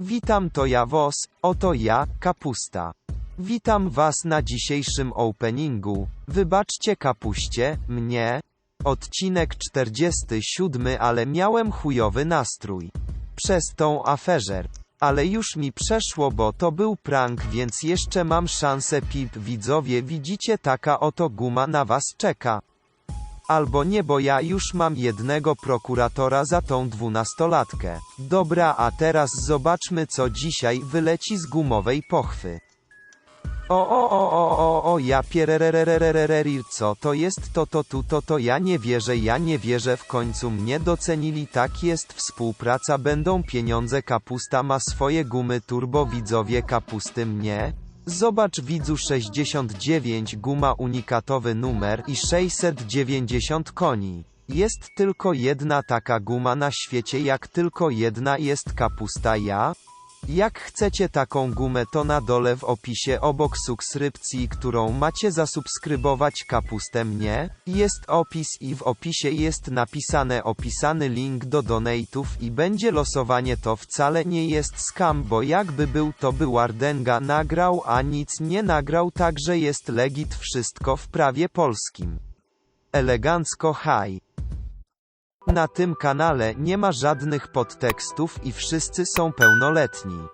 Witam to ja Wos, oto ja, Kapusta. Witam was na dzisiejszym openingu. Wybaczcie kapuście, mnie. Odcinek 47, ale miałem chujowy nastrój. Przez tą aferę. Ale już mi przeszło, bo to był prank, więc jeszcze mam szansę pip widzowie widzicie taka oto guma na was czeka. Albo nie, bo ja już mam jednego prokuratora za tą dwunastolatkę. Dobra, a teraz zobaczmy co dzisiaj wyleci z gumowej pochwy. O o o o o o ja pierererererererir co to jest to to tu to to ja nie wierzę ja nie wierzę w końcu mnie docenili tak jest współpraca będą pieniądze kapusta ma swoje gumy turbo widzowie kapusty mnie Zobacz widzu 69 guma unikatowy numer i 690 koni. Jest tylko jedna taka guma na świecie jak tylko jedna jest kapusta ja? Jak chcecie taką gumę to na dole w opisie obok subskrypcji, którą macie zasubskrybować kapustę mnie, jest opis i w opisie jest napisane opisany link do donate'ów i będzie losowanie to wcale nie jest scam, bo jakby był to by Wardenga nagrał a nic nie nagrał także jest legit wszystko w prawie polskim. Elegancko high. Na tym kanale nie ma żadnych podtekstów i wszyscy są pełnoletni.